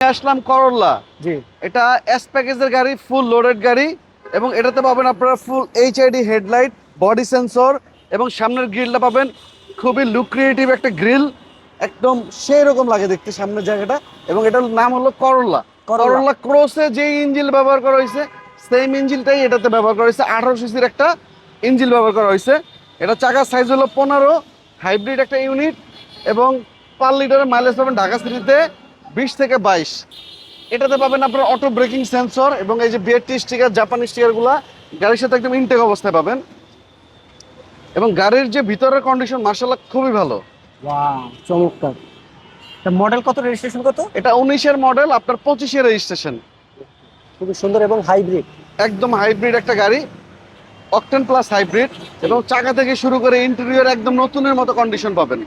আসলাম করল্লা জি। এটা এস প্যাকেজের গাড়ি ফুল লোডেড গাড়ি এবং এটাতে পাবেন আপনারা full HID headlight body sensor এবং সামনের গ্রিলটা পাবেন খুবই লুক্রিয়েটিভ একটা গ্রিল একদম সেই রকম লাগে দেখতে সামনের জায়গাটা এবং এটার নাম হলো করল্লা করল্লা। ক্রোসে যে ইঞ্জিন ব্যবহার করা হয়েছে সেম ইঞ্জিনটাই এটাতে ব্যবহার করা হয়েছে। আঠারো সিসির একটা ইঞ্জিন ব্যবহার করা হয়েছে। এটা চাকার সাইজ হলো পনেরো হাইব্রিড একটা ইউনিট এবং পার লিটারের মাইলেজ পাবেন ঢাকা সিটিতে বিশ থেকে বাইশ। এটাতে পাবেন আপনার অটো ব্রেকিং সেন্সর এবং এই যে বিআরটি স্টিকার জাপানি স্টিকারগুলো গাড়ির সাথে একদম ইনটেক অবস্থায় পাবেন। এবং গাড়ির যে ভিতরের কন্ডিশন মার্শাল্লাহ খুবই ভালো। চমৎকার। মডেল কত? রেজিস্ট্রেশন কত? এটা উনিশের মডেল আপনার পঁচিশের রেজিস্ট্রেশন খুবই সুন্দর এবং হাইব্রিড একদম হাইব্রিড একটা গাড়ি অকটেন প্লাস হাইব্রিড এবং চাকা থেকে শুরু করে ইন্টেরিয়র একদম নতুনের মতো কন্ডিশন পাবেন।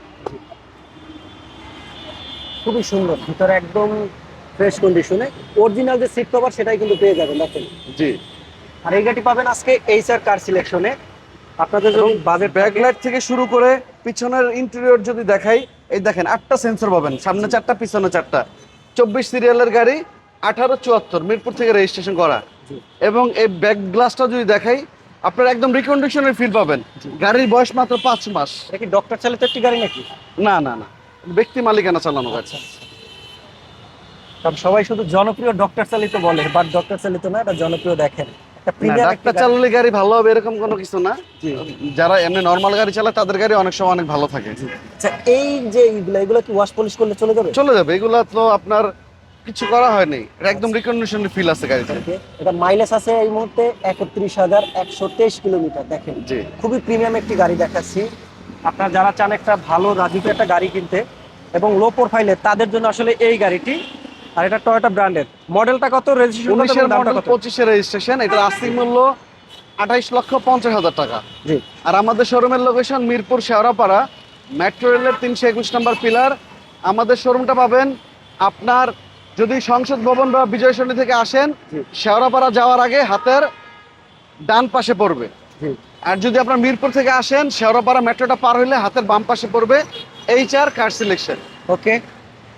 খুবই সুন্দর ভিতরে একদম ফ্রেশ কন্ডিশনে অরিজিনাল যে সিট কভার সেটাই কিন্তু পেয়ে যাবেন দেখেন। জি। আর এই গাড়ি পাবেন আজকে এইচআর কার সিলেকশনে আপনাদের যদি বাজেট ব্যাকলাইট থেকে শুরু করে পিছনের ইন্টেরিয়র যদি দেখাই এই দেখেন আটটা সেন্সর পাবেন সামনে চারটা পিছনে চারটা। চব্বিশ সিরিয়ালের গাড়ি আঠারো চুয়াত্তর মিরপুর থেকে রেজিস্ট্রেশন করা। এবং এই ব্যাক গ্লাসটা যদি দেখাই আপনার একদম রিকন্ডিশনের ফিল পাবেন। গাড়ির বয়স মাত্র পাঁচ মাস। এটা কি ডক্টর চালিত একটি গাড়ি নাকি? না না না। ব্যক্তি মালিকানা চালানো গাড়ি কারণ সবাই শুধু জনপ্রিয় ডক্টর চালিত বলে বাট ডক্টর চালিত না এটা জনপ্রিয় দেখেন। ডাক্তার চালালে গাড়ি ভালো হবে এরকম কোনো কিছু না। যারা এমনি নর্মাল গাড়ি চালায় তাদের গাড়ি অনেক সময় অনেক ভালো থাকে। আচ্ছা এই যে এইগুলো এগুলো কি ওয়াশ পলিশ করলে চলে যাবে? চলে যাবে। এগুলা তো আপনার কিছু করা হয়নি। এটা একদম রিকন্ডিশনের ফিল আছে গাড়িতে। এটা মাইলেজ আছে এই মুহূর্তে একত্রিশ হাজার একশো তেইশ কিলোমিটার দেখেন। খুবই প্রিমিয়াম একটি গাড়ি দেখাচ্ছি। আপনারা যারা চান একটা ভালো রাজুকে একটা গাড়ি কিনতে এবং লো প্রোফাইলের তাদের জন্য আসলে এই গাড়িটি আর এটা টয়োটা ব্র্যান্ডের মডেলটা কত? রেজিস্ট্রেশন উনিশের মডেল পঁচিশের রেজিস্ট্রেশন এটার আস্তিক মূল্য আঠাইশ লক্ষ পঞ্চাশ হাজার টাকা। জি। আর আমাদের শোরুমের লোকেশন মিরপুর শেওড়াপাড়া মেট্রো রেলের তিনশো একুশ নম্বর পিলার আমাদের শোরুমটা পাবেন আপনার যদি সংসদ ভবন বা বিজয় থেকে আসেন জি। শেওড়াপাড়া যাওয়ার আগে হাতের ডান পাশে পড়বে। আর যদি আপনার মিরপুর থেকে আসেন শেওড়াপাড়া মেট্রোটা পার হইলে হাতের বাম পাশে পড়বে এইচ আর কার সিলেকশন ওকে।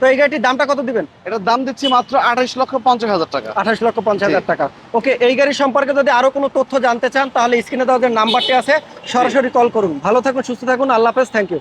তো এই গাড়িটির দামটা কত দিবেন? এটার দাম দিচ্ছি মাত্র আঠাইশ লক্ষ পঞ্চাশ হাজার টাকা। আঠাশ লক্ষ পঞ্চাশ হাজার টাকা। ওকে এই গাড়ি সম্পর্কে যদি আরও কোনো তথ্য জানতে চান তাহলে স্ক্রিনে দেওয়া নাম্বারটি আছে সরাসরি কল করুন। ভালো থাকুন সুস্থ থাকুন আল্লাহ হাফেজ থ্যাংক ইউ